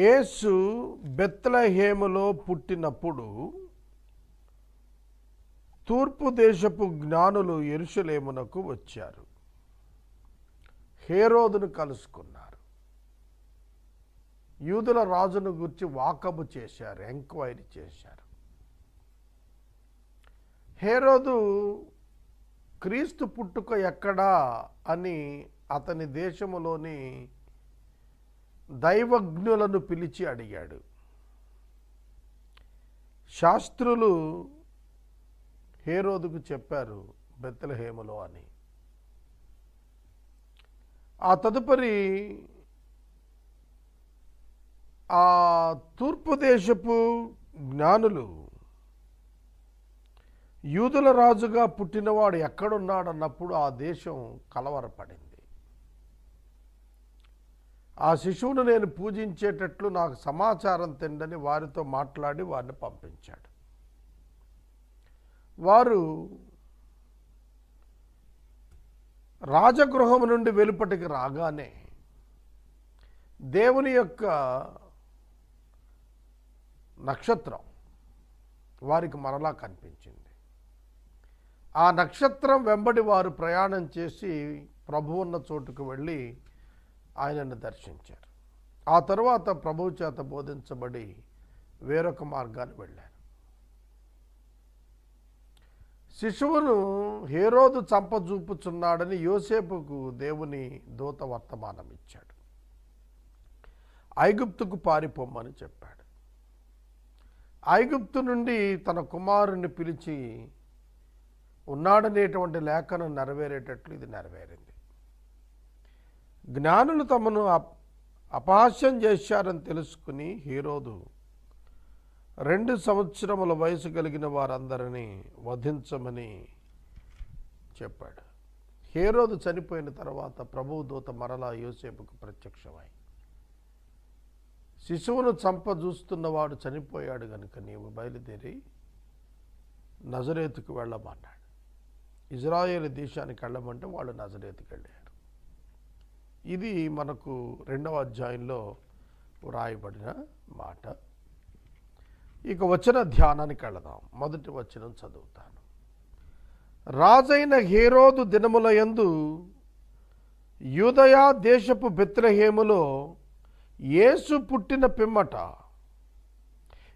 యేసు బెత్లహేములో పుట్టినప్పుడు తూర్పు దేశపు జ్ఞానులు ఎరుషలేమునకు వచ్చారు. హేరోదును కలుసుకున్నారు. యూదుల రాజును గురించి వాకబు చేశారు ఎంక్వైరీ చేశారు. హేరోదు క్రీస్తు పుట్టుక ఎక్కడా అని అతని దేశములోని దైవజ్ఞులను పిలిచి అడిగాడు. శాస్త్రులు హేరోదుకు చెప్పారు బెత్తలహేములో అని. ఆ తదుపరి ఆ తూర్పు దేశపు జ్ఞానులు యూదుల రాజుగా పుట్టినవాడు ఎక్కడున్నాడన్నప్పుడు ఆ దేశం కలవరపడింది. ఆ శిశువును నేను పూజించేటట్లు నాకు సమాచారం తిండని వారితో మాట్లాడి వారిని పంపించాడు. వారు రాజగృహం నుండి వెలుపటికి రాగానే దేవుని యొక్క నక్షత్రం వారికి మరలా కనిపించింది. ఆ నక్షత్రం వెంబడి వారు ప్రయాణం చేసి ప్రభు ఉన్న చోటుకు వెళ్ళి ఆయనను దర్శించారు. ఆ తరువాత ప్రభువు చేత బోధించబడి వేరొక మార్గాన్ని వెళ్ళారు. శిశువును హేరోదు చంపజూపుచున్నాడని యోసేపుకు దేవుని దూత వర్తమానం ఇచ్చాడు. ఐగుప్తుకు పారిపోమ్మని చెప్పాడు. ఐగుప్తు నుండి తన కుమారుణ్ణి పిలిచి ఉన్నాడనేటువంటి లేఖను నెరవేరేటట్లు ఇది నెరవేరింది. జ్ఞానులు తమను అప్- అపహాస్యం చేశారని తెలుసుకుని హీరోదు రెండు సంవత్సరముల వయసు కలిగిన వారందరినీ వధించమని చెప్పాడు. హేరోదు చనిపోయిన తర్వాత ప్రభువు దూత మరలా యోసేపుకు ప్రత్యక్షమై శిశువును చంప చూస్తున్నవాడు చనిపోయాడు గనుక నీవు బయలుదేరి నజరేతుకు వెళ్ళమన్నాడు ఇజ్రాయేల్ దేశానికి వెళ్ళమంటే వాళ్ళు నజరేతుకు వెళ్ళారు ఇది మనకు రెండవ అధ్యాయంలో వ్రాయబడిన మాట. ఇక వచ్చిన ధ్యానానికి వెళదాం. మొదటి వచనం చదువుతాను. రాజైన హేరోదు దినముల యందు యూదయా దేశపు బెత్రహేములో యేసు పుట్టిన పిమ్మట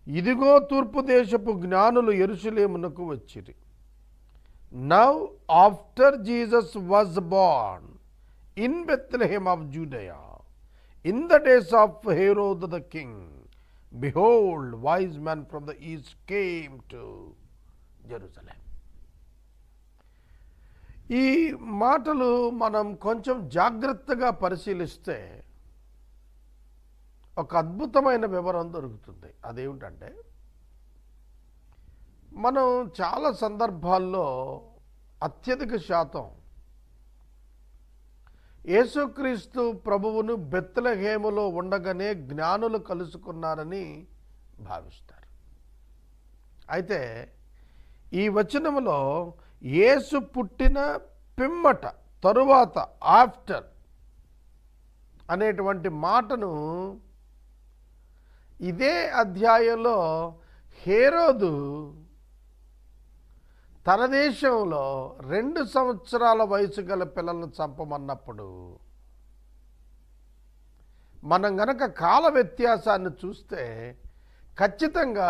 ఇదిగో తూర్పు దేశపు జ్ఞానులు ఎరుసలేమునకు వచ్చిరి. Now after Jesus was born. In Bethlehem of Judea in the days of Herod the king behold wise man from the east came to Jerusalem ఈ మాటలు మనం కొంచెం జాగ్రత్తగా పరిశీలిస్తే ఒక అద్భుతమైన వివరం దొరుకుతుంది. అదేమిటంటే మనం చాలా సందర్భాల్లో అత్యధిక శాతం యేసుక్రీస్తు ప్రభువును బెత్తలహేములో ఉండగానే జ్ఞానులు కలుసుకున్నారని భావిస్తారు. అయితే ఈ వచనములో యేసు పుట్టిన పిమ్మట తరువాత ఆఫ్టర్ అనేటువంటి మాటను ఇదే అధ్యాయంలో హేరోదు తన దేశంలో రెండు సంవత్సరాల వయసు గల పిల్లలను చంపమన్నప్పుడు మనం గనక కాల వ్యత్యాసాన్ని చూస్తే ఖచ్చితంగా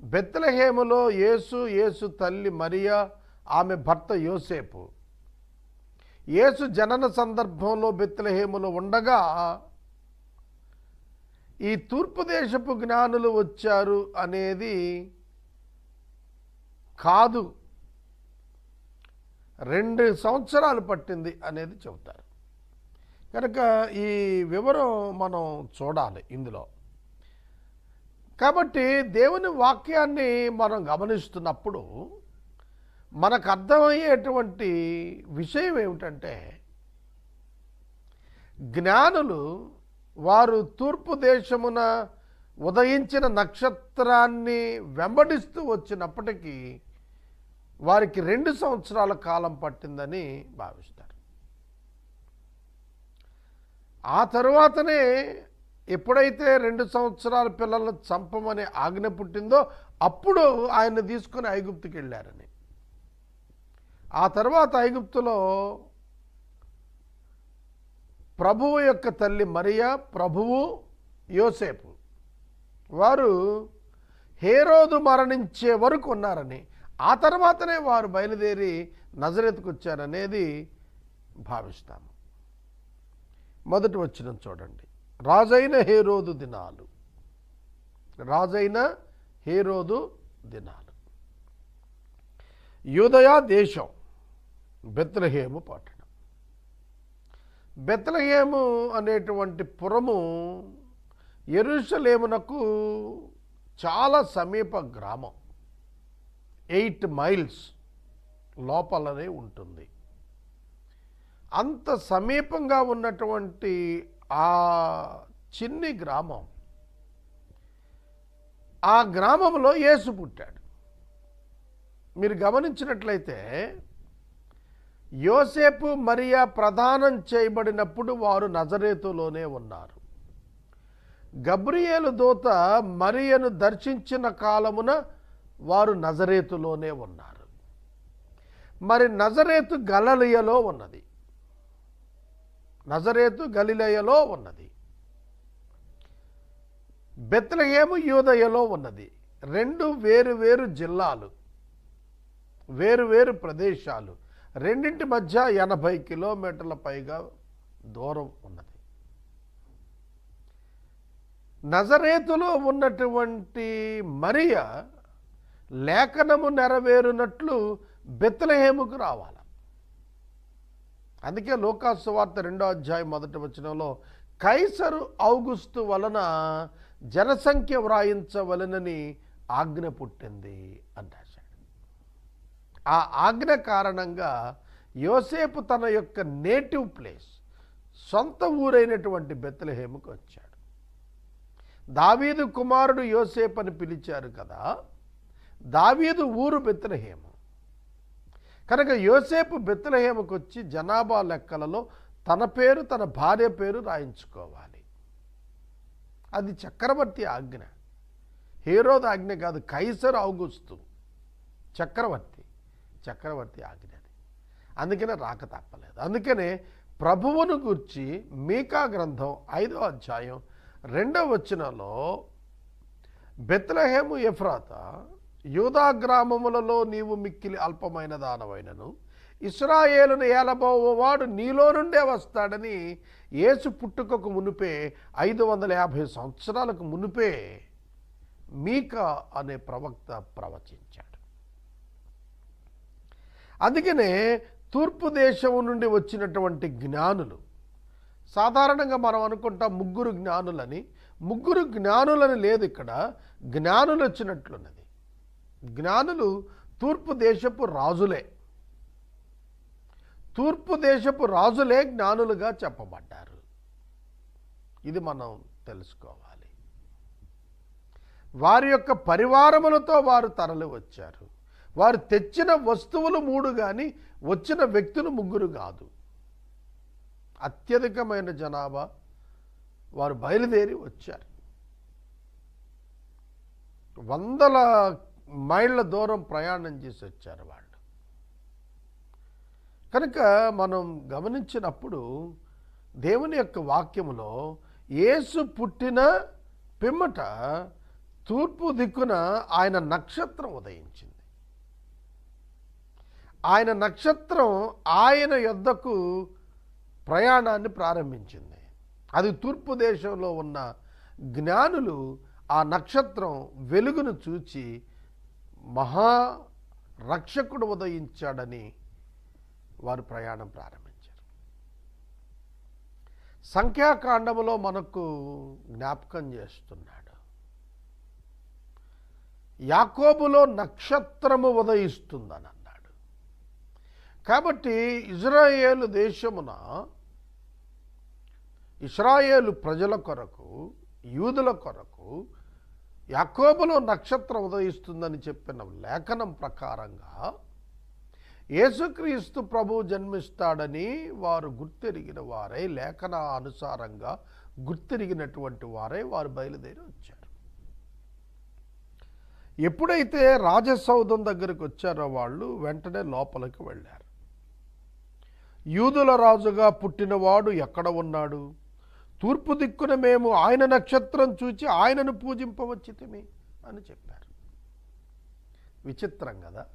బెత్తలహేములో యేసు యేసు తల్లి మరియా ఆమె భర్త యోసేపు. యేసు జనన సందర్భంలో బెత్తలహేములో ఉండగా ఈ తూర్పు దేశపు జ్ఞానులు వచ్చారు అనేది కాదు. రెండు సంవత్సరాలు పట్టింది అనేది చెబుతారు. కనుక ఈ వివరం మనం చూడాలి ఇందులో. కాబట్టి దేవుని వాక్యాన్ని మనం గమనిస్తున్నప్పుడు మనకు అర్థమయ్యేటువంటి విషయం ఏమిటంటే జ్ఞానులు వారు తూర్పు దేశమున ఉదయించిన నక్షత్రాన్ని వెంబడిస్తూ వచ్చినప్పటికీ వారికి రెండు సంవత్సరాల కాలం పట్టిందని భావిస్తారు. ఆ తరువాతనే ఎప్పుడైతే రెండు సంవత్సరాల పిల్లలను చంపమని ఆజ్ఞ పుట్టిందో అప్పుడు ఆయన తీసుకొని ఐగుప్తుకి వెళ్ళారని. ఆ తర్వాత ఐగుప్తులో ప్రభువు యొక్క తల్లి మరియా ప్రభువు యోసేపు వారు హేరోదు మరణించే వరకు ఉన్నారని ఆ తర్వాతనే వారు బయలుదేరి నజరెత్తుకు వచ్చారనేది భావిస్తాము. మొదటి వచ్చిన చూడండి. రాజైన హేరోదు దినాలు. రాజైన హేరోదు దినాలు. యూదయా దేశం బెత్లహేము పట్టణం. బెత్లహేము అనేటువంటి పురము ఎరుషలేమునకు చాలా సమీప గ్రామం. ఎయిట్ మైల్స్ లోపలనే ఉంటుంది. అంత సమీపంగా ఉన్నటువంటి ఆ చిన్ని గ్రామం ఆ గ్రామంలో యేసు పుట్టాడు. మీరు గమనించినట్లయితే యోసేపు మరియా ప్రదానం చేయబడినప్పుడు వారు నజరేతులోనే ఉన్నారు. గబ్రియేలు దూత మరియను దర్శించిన కాలమున వారు నజరేతులోనే ఉన్నారు. మరి నజరేతు గలలియలో ఉన్నది. నజరేతు గలిలయలో ఉన్నది. బెత్లహేము యూదయలో ఉన్నది. రెండు వేరు వేరు జిల్లాలు వేరు వేరు ప్రదేశాలు రెండింటి మధ్య ఎనభై కిలోమీటర్ల పైగా దూరం ఉన్నది. నజరేతులో ఉన్నటువంటి మరియా లేఖనము నెరవేరునట్లు బెత్తలహేముకు రావాలి. అందుకే లోకాసు వార్త రెండో అధ్యాయం మొదటి వచనంలో కైసరు ఔగుస్తు వలన జనసంఖ్య వ్రాయించవలనని ఆజ్ఞ పుట్టింది అని ఆ ఆజ్ఞ కారణంగా యోసేపు తన యొక్క నేటివ్ ప్లేస్ సొంత ఊరైనటువంటి బెత్తలహేముకు వచ్చాడు. దావీదు కుమారుడు యోసేపు అని పిలిచారు కదా దావీదు ఊరు బెత్లహేము కనుక యోసేపు బెత్తలహేమకు వచ్చి జనాభా లెక్కలలో తన పేరు తన భార్య పేరు రాయించుకోవాలి. అది చక్రవర్తి ఆజ్ఞ. హీరోద ఆజ్ఞ కాదు కైసర్ అవుగుస్తు చక్రవర్తి చక్రవర్తి ఆజ్ఞ అది. అందుకనే రాక తప్పలేదు. అందుకనే ప్రభువును గూర్చి మీకా గ్రంథం ఐదో అధ్యాయం రెండవ వచనంలో బెత్లహేము ఎఫ్రాత యూదా గ్రామములలో నీవు మిక్కిలి అల్పమైన దానవైనను. ఇస్రాయేలును ఏలబోవాడు నీలో నుండే వస్తాడని యేసు పుట్టుకకు మునిపే ఐదు వందల యాభై సంవత్సరాలకు మునిపే మీక అనే ప్రవక్త ప్రవచించాడు. అందుకనే తూర్పు దేశం నుండి వచ్చినటువంటి జ్ఞానులు సాధారణంగా మనం అనుకుంటాం ముగ్గురు జ్ఞానులని ముగ్గురు జ్ఞానులని లేదు ఇక్కడ జ్ఞానులు వచ్చినట్లున్నది. జ్ఞానులు తూర్పు దేశపు రాజులే. తూర్పు దేశపు రాజులే జ్ఞానులుగా చెప్పబడ్డారు. ఇది మనం తెలుసుకోవాలి. వారి యొక్క పరివారములతో వారు తరలి వచ్చారు. వారు తెచ్చిన వస్తువులు మూడు కానీ వచ్చిన వ్యక్తులు ముగ్గురు కాదు. అత్యధికమైన జనాభా వారు బయలుదేరి వచ్చారు. వందల మైళ్ళ దూరం ప్రయాణం చేసి వచ్చారు వాళ్ళు. కనుక మనం గమనించినప్పుడు దేవుని యొక్క వాక్యములో యేసు పుట్టిన పిమ్మట తూర్పు దిక్కున ఆయన నక్షత్రం ఉదయించింది. ఆయన నక్షత్రం ఆయన యొద్దకు ప్రయాణాన్ని ప్రారంభించింది. అది తూర్పు దేశంలో ఉన్న జ్ఞానులు ఆ నక్షత్రం వెలుగును చూచి మహా రక్షకుడు ఉదయించాడని వారు ప్రయాణం ప్రారంభించారు. సంఖ్యాకాండములో మనకు జ్ఞాపకం చేస్తున్నాడు. యాకోబులో నక్షత్రము ఉదయిస్తుందని అన్నాడు కాబట్టి ఇజ్రాయేలు దేశమున ఇస్రాయేలు ప్రజల కొరకు యూదుల కొరకు యాకోబులో నక్షత్రం ఉదయిస్తుందని చెప్పిన లేఖనం ప్రకారంగా యేసుక్రీస్తు ప్రభు జన్మిస్తాడని వారు గుర్తెరిగిన వారై లేఖన అనుసారంగా గుర్తిరిగినటువంటి వారే వారు బయలుదేరి వచ్చారు. ఎప్పుడైతే రాజసౌధం దగ్గరికి వచ్చారో వాళ్ళు వెంటనే లోపలికి వెళ్ళారు. యూదుల రాజుగా పుట్టినవాడు ఎక్కడ ఉన్నాడు? తూర్పు దిక్కున మేము ఆయన నక్షత్రం చూచి ఆయనను పూజింపవచ్చితిమి అని చెప్పారు. విచిత్రం కదా.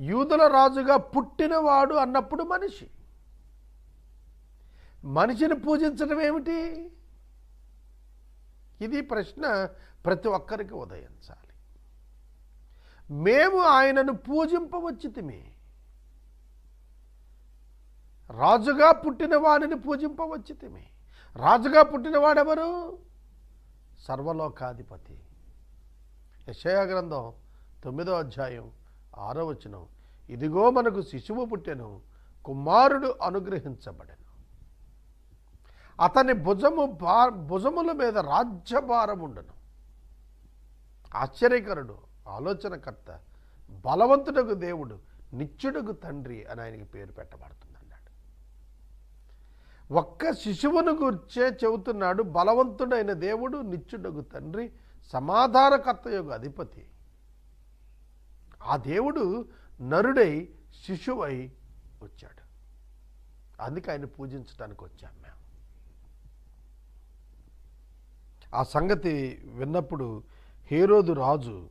యూదుల రాజుగా పుట్టినవాడు అన్నప్పుడు మనిషి. మనిషిని పూజించడం ఏమిటి? ఇది ప్రశ్న ప్రతి ఒక్కరికి ఉదయించాలి. మేము ఆయనను పూజింపవచ్చితిమి. రాజుగా పుట్టిన వాడిని పూజింపవచ్చితిమి. రాజుగా పుట్టినవాడెవరు సర్వలోకాధిపతి. యశయ గ్రంథం తొమ్మిదో అధ్యాయం ఆరో వచనం. ఇదిగో మనకు శిశువు పుట్టెను కుమారుడు అనుగ్రహించబడెను. అతని భుజము భా భుజముల మీద రాజ్యభారం ఉండను. ఆశ్చర్యకరుడు ఆలోచనకర్త బలవంతుడకు దేవుడు నిత్యుడకు తండ్రి అని ఆయనకి పేరు పెట్టబడుతుంది. ఒక్క శిశువును గుర్చే చెబుతున్నాడు బలవంతుడైన దేవుడు నిత్యుడగు తండ్రి సమాధానకర్త యొక్క అధిపతి. ఆ దేవుడు నరుడై శిశువై వచ్చాడు. అందుకే ఆయన పూజించడానికి వచ్చాం మేము. ఆ సంగతి విన్నప్పుడు హేరోదు రాజు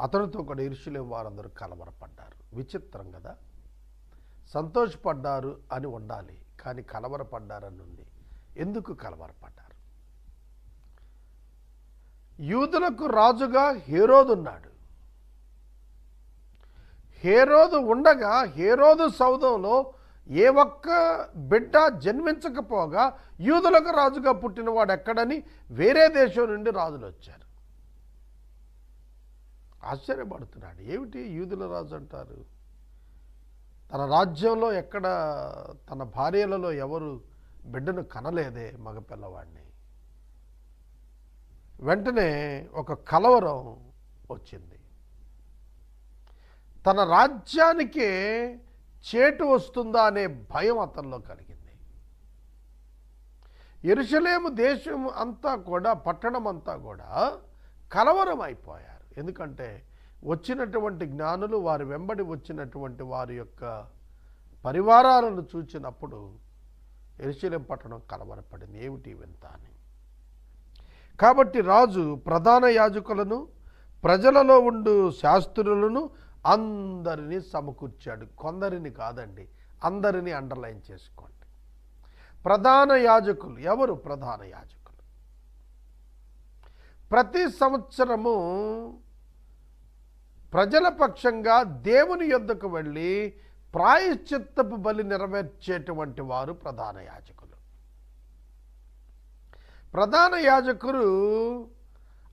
అతనితో కూడా ఇరుషులే వారందరూ కలవరపడ్డారు. విచిత్రం కదా? సంతోషపడ్డారు అని ఉండాలి కానీ కలవరపడ్డారని ఉంది ఎందుకు కలవరపడ్డారు? యూదులకు రాజుగా హేరోదు ఉన్నాడు. హేరోదు ఉండగా హేరోదు సౌధంలో ఏ ఒక్క బిడ్డ జన్మించకపోగా యూదులకు రాజుగా పుట్టినవాడు ఎక్కడని వేరే దేశం నుండి రాజులు వచ్చారు. ఆశ్చర్యపడుతున్నాడు. ఏమిటి యూదుల రాజు అంటారు? తన రాజ్యంలో ఎక్కడ తన భార్యలలో ఎవరు బిడ్డను కనలేదే మగ పిల్లవాడిని వెంటనే ఒక కలవరం వచ్చింది. తన రాజ్యానికే చేటు వస్తుందా అనే భయం అతనిలో కలిగింది. ఎరుసలేము దేశం అంతా కూడా పట్టణం అంతా కూడా కలవరం అయిపోయారు ఎందుకంటే వచ్చినటువంటి జ్ఞానులు వారి వెంబడి వచ్చినటువంటి వారి యొక్క పరివారాలను చూచినప్పుడు ఎరుసలేం పట్టణం కలవరపడింది. ఏమిటి వింత అని? కాబట్టి రాజు ప్రధాన యాజకులను ప్రజలలో ఉండు శాస్త్రులను అందరినీ సమకూర్చాడు. కొందరిని కాదండి అందరినీ అండర్లైన్ చేసుకోండి. ప్రధాన యాజకులు ఎవరు? ప్రధాన యాజకులు. ప్రతి సంవత్సరము ప్రజల పక్షంగా దేవుని యొద్దకు వెళ్ళి ప్రాయశ్చిత్తపు బలి నెరవేర్చేటువంటి వారు ప్రధాన యాజకులు. ప్రధాన యాజకులు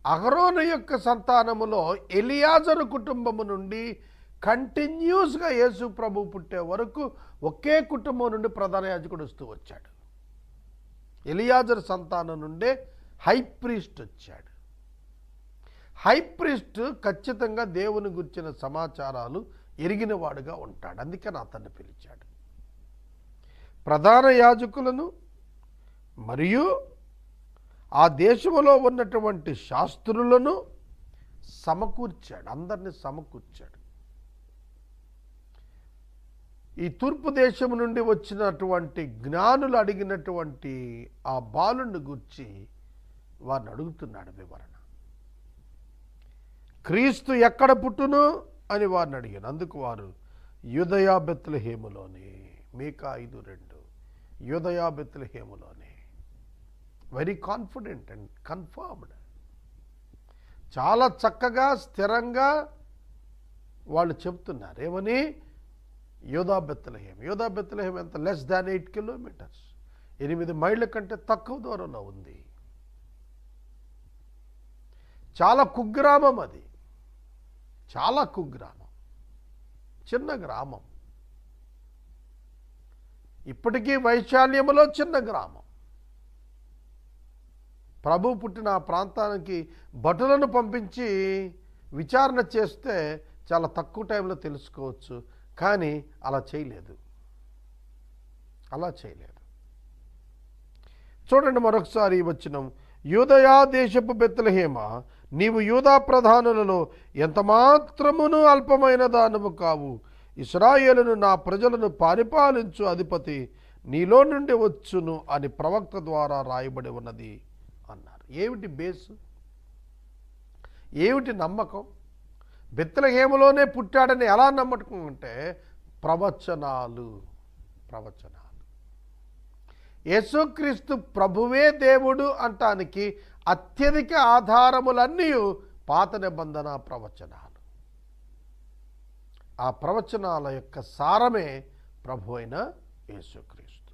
అహరోను యొక్క సంతానములో ఎలియాజరు కుటుంబము నుండి కంటిన్యూస్గా యేసు ప్రభు పుట్టే వరకు ఒకే కుటుంబం నుండి ప్రధాన యాజకుడు వస్తూ వచ్చాడు. ఎలియాజరు సంతానం నుండే హై ప్రీస్ట్ వచ్చాడు. హైప్రిస్ట్ ఖచ్చితంగా దేవుని గురించిన సమాచారాలు ఎరిగినవాడుగా ఉంటాడు. అందుకని అతన్ని పిలిచాడు. ప్రధాన యాజకులను మరియు ఆ దేశంలో ఉన్నటువంటి శాస్త్రులను సమకూర్చాడు. అందరిని సమకూర్చాడు. ఈ తూర్పు దేశం నుండి వచ్చినటువంటి జ్ఞానులు అడిగినటువంటి ఆ బాలుని గుర్చి వారిని అడుగుతున్నాడు వివరణ. క్రీస్తు ఎక్కడ పుట్టును? అని వారిని అడిగాను. అందుకు వారు యుదయాబెత్తుల హేములోని మీకా ఐదు రెండు యుదయాబెత్తుల హేములోని వెరీ కాన్ఫిడెంట్ అండ్ కన్ఫర్మ్డ్ చాలా చక్కగా స్థిరంగా వాళ్ళు చెప్తున్నారు ఏమని? యోధా బెత్తలహేం యోధా బెత్తలహేం ఎంత? లెస్ దాన్ ఎయిట్ కిలోమీటర్స్ ఎనిమిది మైళ్ళ కంటే తక్కువ దూరంలో ఉంది. చాలా కుగ్రామం అది. చాలా కుగ్రామం చిన్న గ్రామం. ఇప్పటికీ వైశాల్యములో చిన్న గ్రామం. ప్రభు పుట్టిన ప్రాంతానికి భటులను పంపించి విచారణ చేస్తే చాలా తక్కువ టైంలో తెలుసుకోవచ్చు కానీ అలా చేయలేదు. అలా చేయలేదు. చూడండి మరొకసారి వచ్చిన యూదయా దేశపు బెత్తలహేమ నీవు యూదా ప్రధానులలో ఎంతమాత్రమును అల్పమైన దానము కావు. ఇస్రాయేలును నా ప్రజలను పరిపాలించు అధిపతి నీలో నుండి వచ్చును అని ప్రవక్త ద్వారా రాయబడి ఉన్నది అన్నారు. ఏమిటి బేసు? ఏమిటి నమ్మకం? బెత్తలహేమలోనే పుట్టాడని ఎలా నమ్మకం అంటే ప్రవచనాలు ప్రవచనాలు. యేసుక్రీస్తు ప్రభువే దేవుడు అంటానికి అత్యధిక ఆధారములన్నీ పాత నిబంధన ప్రవచనాలు. ఆ ప్రవచనాల యొక్క సారమే ప్రభు అయిన యేసుక్రీస్తు.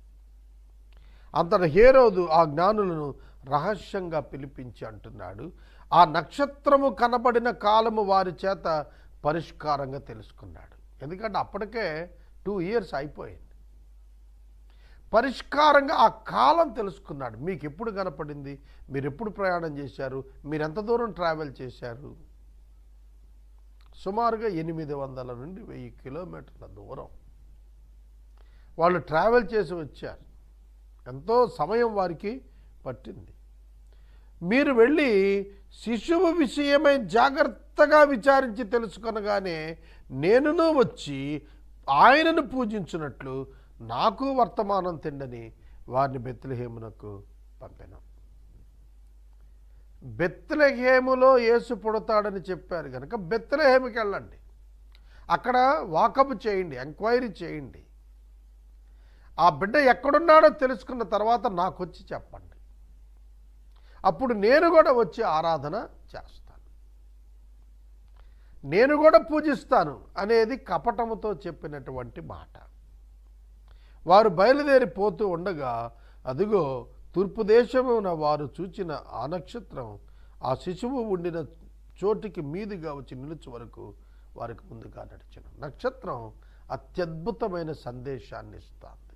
అంతట హేరోదు ఆ జ్ఞానులను రహస్యంగా పిలిపించి అంటున్నాడు ఆ నక్షత్రము కనబడిన కాలము వారి చేత పరిష్కారంగా తెలుసుకున్నాడు. ఎందుకంటే అప్పటికే టూ ఇయర్స్ అయిపోయింది. పరిష్కారంగా ఆ కాలం తెలుసుకున్నాడు. మీకు ఎప్పుడు కనపడింది? మీరు ఎప్పుడు ప్రయాణం చేశారు? మీరు ఎంత దూరం ట్రావెల్ చేశారు? సుమారుగా ఎనిమిది వందల నుండి వెయ్యి కిలోమీటర్ల దూరం. వాళ్ళు ట్రావెల్ చేసి వచ్చారు. ఎంతో సమయం వారికి పట్టింది. మీరు వెళ్ళి శిశువు విషయమై జాగ్రత్తగా విచారించి తెలుసుకొనగానే నేనును వచ్చి ఆయనను పూజించినట్లు నాకు వర్తమానం తిండని వారిని బెత్లహేమునకు పంపాను. బెత్లహేములో యేసు పుడతాడని చెప్పారు కనుక బెత్లహేముకి వెళ్ళండి. అక్కడ వాకపు చేయండి ఎంక్వైరీ చేయండి. ఆ బిడ్డ ఎక్కడున్నాడో తెలుసుకున్న తర్వాత నాకు వచ్చి చెప్పండి. అప్పుడు నేను కూడా వచ్చి ఆరాధన చేస్తాను. నేను కూడా పూజిస్తాను అనేది కపటముతో చెప్పినటువంటి మాట. వారు బయలుదేరి పోతూ ఉండగా అదిగో తూర్పు దేశమున వారు చూచిన ఆ నక్షత్రం ఆ శిశువు ఉండిన చోటికి మీదుగా వచ్చి నిలుచు వరకు వారికి ముందుగా నడిచిన. నక్షత్రం అత్యద్భుతమైన సందేశాన్ని ఇస్తుంది.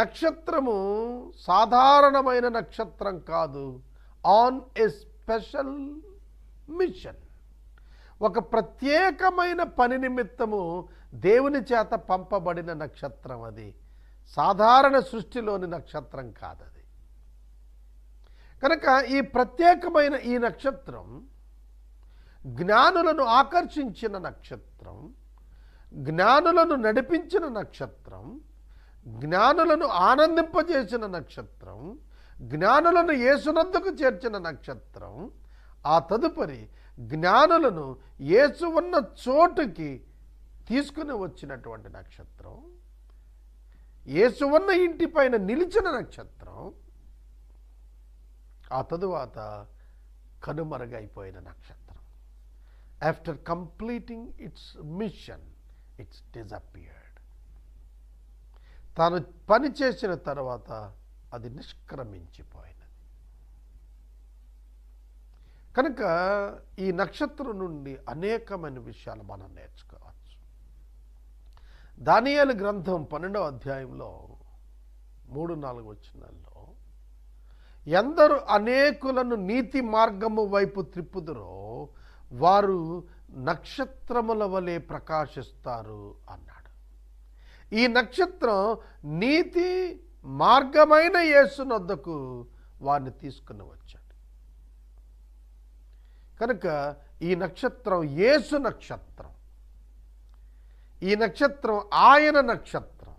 నక్షత్రము సాధారణమైన నక్షత్రం కాదు. ఆన్ ఎ స్పెషల్ మిషన్ ఒక ప్రత్యేకమైన పని నిమిత్తము దేవుని చేత పంపబడిన నక్షత్రం అది. సాధారణ సృష్టిలోని నక్షత్రం కాదది. కనుక ఈ ప్రత్యేకమైన ఈ నక్షత్రం జ్ఞానులను ఆకర్షించిన నక్షత్రం జ్ఞానులను నడిపించిన నక్షత్రం జ్ఞానులను ఆనందింపజేసిన నక్షత్రం జ్ఞానులను యేసునందుకు చేర్చిన నక్షత్రం ఆ తదుపరి జ్ఞానులను యేసు ఉన్న చోటుకి తీసుకుని వచ్చినటువంటి నక్షత్రం యేసు ఉన్న ఇంటిపైన నిలిచిన నక్షత్రం ఆ తరువాత కనుమరుగైపోయిన నక్షత్రం. After completing its mission its disappeared తాను పని చేసిన తర్వాత అది నిష్క్రమించిపోయినది. కనుక ఈ నక్షత్రం నుండి అనేకమైన విషయాలు మనం నేర్చుకోవాలి. దానియాల గ్రంథం పన్నెండవ అధ్యాయంలో మూడు నాలుగు వచ్చినాల్లో ఎందరు అనేకులను నీతి మార్గము వైపు త్రిప్పుదరో వారు నక్షత్రముల వలె ప్రకాశిస్తారు అన్నాడు. ఈ నక్షత్రం నీతి మార్గమైన యేసునొద్దకు వారిని తీసుకుని వచ్చాడు. కనుక ఈ నక్షత్రం యేసు నక్షత్రం. ఈ నక్షత్రం ఆయన నక్షత్రం.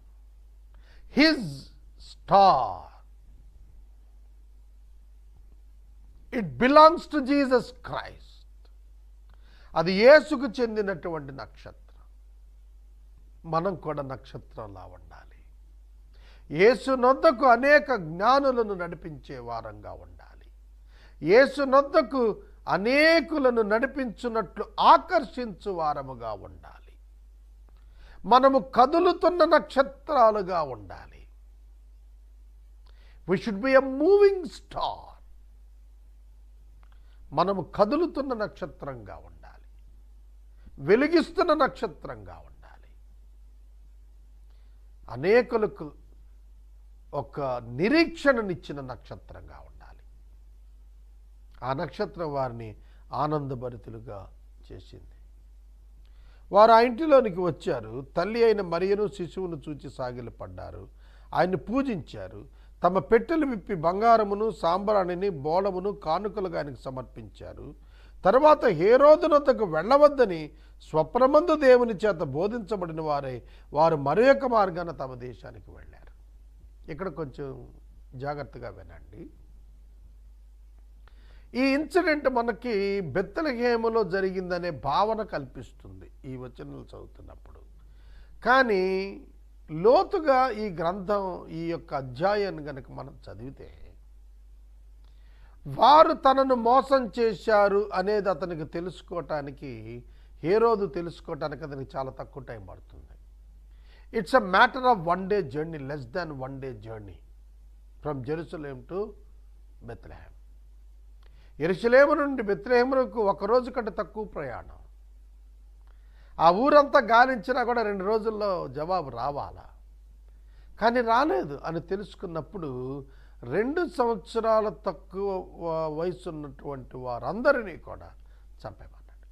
His star it belongs to Jesus Christ అది యేసుకు చెందినటువంటి నక్షత్రం. మనం కూడా నక్షత్రంలా ఉండాలి. యేసు నొద్దకు అనేక జ్ఞానులను నడిపించే వారంగా ఉండాలి. యేసు నొద్దకు అనేకులను నడిపించున్నట్లు ఆకర్షించు వారముగా ఉండాలి. మనము కదులుతున్న నక్షత్రాలుగా ఉండాలి. We should be a moving star మనము కదులుతున్న నక్షత్రంగా ఉండాలి. వెలిగిస్తున్న నక్షత్రంగా ఉండాలి. అనేకులకు ఒక నిరీక్షణనిచ్చిన నక్షత్రంగా ఉండాలి. ఆ నక్షత్రం వారిని ఆనందభరితులుగా చేసింది. వారు ఆ ఇంటిలోనికి వచ్చారు. తల్లి అయిన మరియను శిశువును చూచి సాగిలపడ్డారు ఆయన్ని పూజించారు. తమ పెట్టెలు విప్పి బంగారమును సాంబ్రాణిని బోళమును కానుకలుగా ఆయనకు సమర్పించారు. తర్వాత హేరోదునొద్దకు వెళ్ళవద్దని స్వప్నమందు దేవుని చేత బోధించబడిన వారే వారు మరొక మార్గాన తమ దేశానికి వెళ్ళారు. ఇక్కడ కొంచెం జాగ్రత్తగా వినండి. ఈ ఇన్సిడెంట్ మనకి బెత్తలహేమలో జరిగిందనే భావన కల్పిస్తుంది ఈ వచనాలు చదువుతున్నప్పుడు. కానీ లోతుగా ఈ గ్రంథం ఈ యొక్క అధ్యాయాన్ని కనుక మనం చదివితే వారు తనను మోసం చేశారు అనేది అతనికి తెలుసుకోవటానికి ఏ రోజు తెలుసుకోవటానికి అతనికి చాలా తక్కువ టైం పడుతుంది. It's a matter of one day journey less than one day journey from Jerusalem to Bethlehem Jerusalem నుండి బెత్రేహములకు ఒక రోజు కంటే తక్కువ ప్రయాణం. ఆ ఊరంతా గాలించినా కూడా రెండు రోజుల్లో జవాబు రావాలా? కానీ రాలేదు అని తెలుసుకున్నప్పుడు రెండు సంవత్సరాల తక్కువ వయసు ఉన్నటువంటి వారందరినీ కూడా చంపేమన్నాడు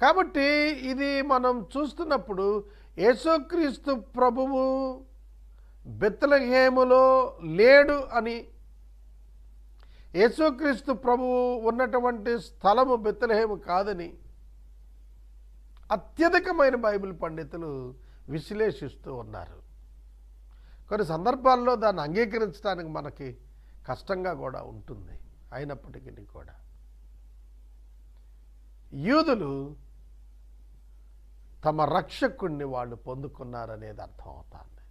కాబట్టి ఇది మనం చూస్తున్నప్పుడు యేసుక్రీస్తు ప్రభువు బెత్తలహేములో లేడు అని యేసుక్రీస్తు ప్రభువు ఉన్నటువంటి స్థలము బెత్తలహేము కాదని అత్యధికమైన బైబిల్ పండితులు విశ్లేషిస్తూ ఉన్నారు. కొన్ని సందర్భాల్లో దాన్ని అంగీకరించడానికి మనకి కష్టంగా కూడా ఉంటుంది అయినప్పటికీ కూడా. యూదులు తమ రక్షకుణ్ణి వాళ్ళు పొందుకున్నారనేది అర్థమవుతుంది.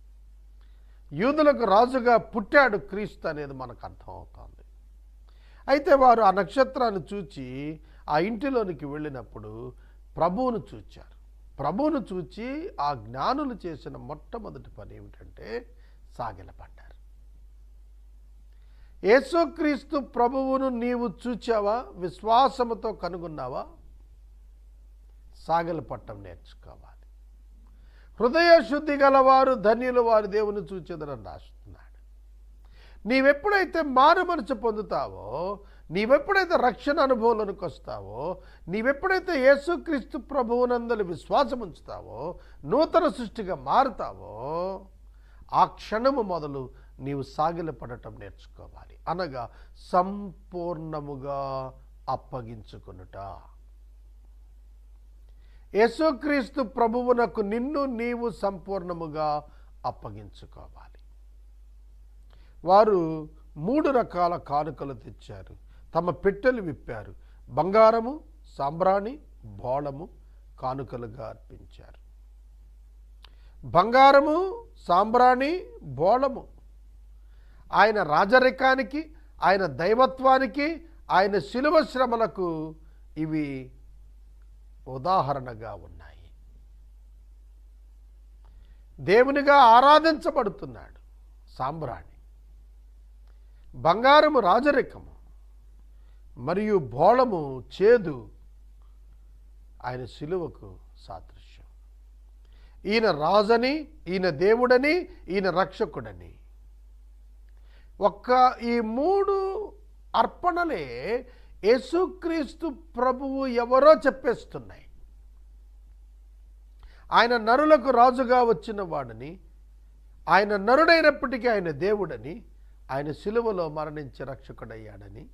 యూదులకు రాజుగా పుట్టాడు క్రీస్తు అనేది మనకు అర్థమవుతుంది. అయితే వారు ఆ నక్షత్రాన్ని చూచి ఆ ఇంటిలోనికి వెళ్ళినప్పుడు ప్రభువును చూచారు. ప్రభువును చూచి ఆ జ్ఞానులు చేసిన మొట్టమొదటి పని ఏమిటంటే సాగిలపడ్డారు. యేసుక్రీస్తు ప్రభువును నీవు చూచావా? విశ్వాసముతో కనుగొన్నావా? సాగిలపట్టం నేర్చుకోవాలి. హృదయ శుద్ధి గలవారు ధన్యులు వారు దేవుని చూచేదని రాష్ట్రం నీవెప్పుడైతే మారు మనసు పొందుతావో నీవెప్పుడైతే రక్షణ అనుభవంలోనికి వస్తావో నీవెప్పుడైతే యేసుక్రీస్తు ప్రభువునందరి విశ్వాసం ఉంచుతావో నూతన సృష్టిగా మారుతావో ఆ క్షణము మొదలు నీవు సాగిలపడటం నేర్చుకోవాలి. అనగా సంపూర్ణముగా అప్పగించుకొనుట. యేసుక్రీస్తు ప్రభువునకు నిన్ను నీవు సంపూర్ణముగా అప్పగించుకోవాలి. వారు మూడు రకాల కానుకలు తెచ్చారు. తమ పెట్టెలు విప్పారు. బంగారము సాంబ్రాణి బోళము కానుకలుగా అర్పించారు. బంగారము సాంబ్రాణి బోళము ఆయన రాజరికానికి ఆయన దైవత్వానికి ఆయన శిలువ శ్రమలకు ఇవి ఉదాహరణగా ఉన్నాయి. దేవునిగా ఆరాధించబడుతున్నాడు సాంబ్రాణి. బంగారము రాజరికము మరియు బోళము చేదు. ఆయన శిలువకు సాదృశ్యం. ఈయన రాజని ఈయన దేవుడని ఈయన రక్షకుడని. ఒక్క ఈ మూడు అర్పణలే యేసుక్రీస్తు ప్రభువు ఎవరో చెప్పేస్తున్నాయి. ఆయన నరులకు రాజుగా వచ్చిన వాడని ఆయన నరుడైనప్పటికీ ఆయన దేవుడని ఆయన సిలువలో మరణించి రక్షకుడయ్యాడని.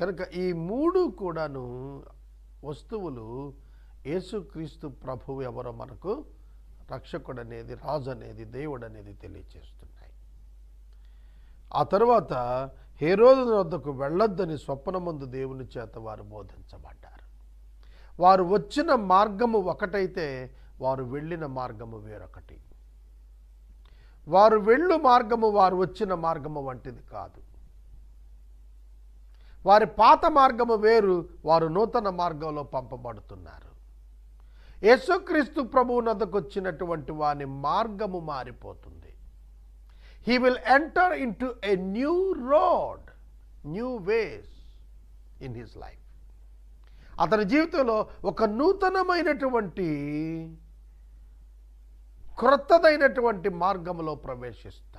కనుక ఈ మూడు కూడాను వస్తువులు యేసుక్రీస్తు ప్రభువు ఎవరో మనకు రక్షకుడు అనేది రాజు అనేది దేవుడు అనేది తెలియచేస్తున్నాయి. ఆ తర్వాత హేరోదు వద్దకు వెళ్ళొద్దని స్వప్నమందు దేవుని చేత వారు బోధించబడ్డారు. వారు వచ్చిన మార్గము ఒకటైతే వారు వెళ్ళిన మార్గము వేరొకటి. వారు వెళ్ళు మార్గము వారు వచ్చిన మార్గము వంటిది కాదు. వారి పాత మార్గము వేరు వారు నూతన మార్గంలో పంపబడుతున్నారు. యేసుక్రీస్తు ప్రభువు నద్దకు వచ్చినటువంటి వాని మార్గము మారిపోతుంది. He will enter into a new road new ways in his life అతని జీవితంలో ఒక నూతనమైనటువంటి క్రొత్తదైనటువంటి మార్గంలో ప్రవేశిస్తుంది.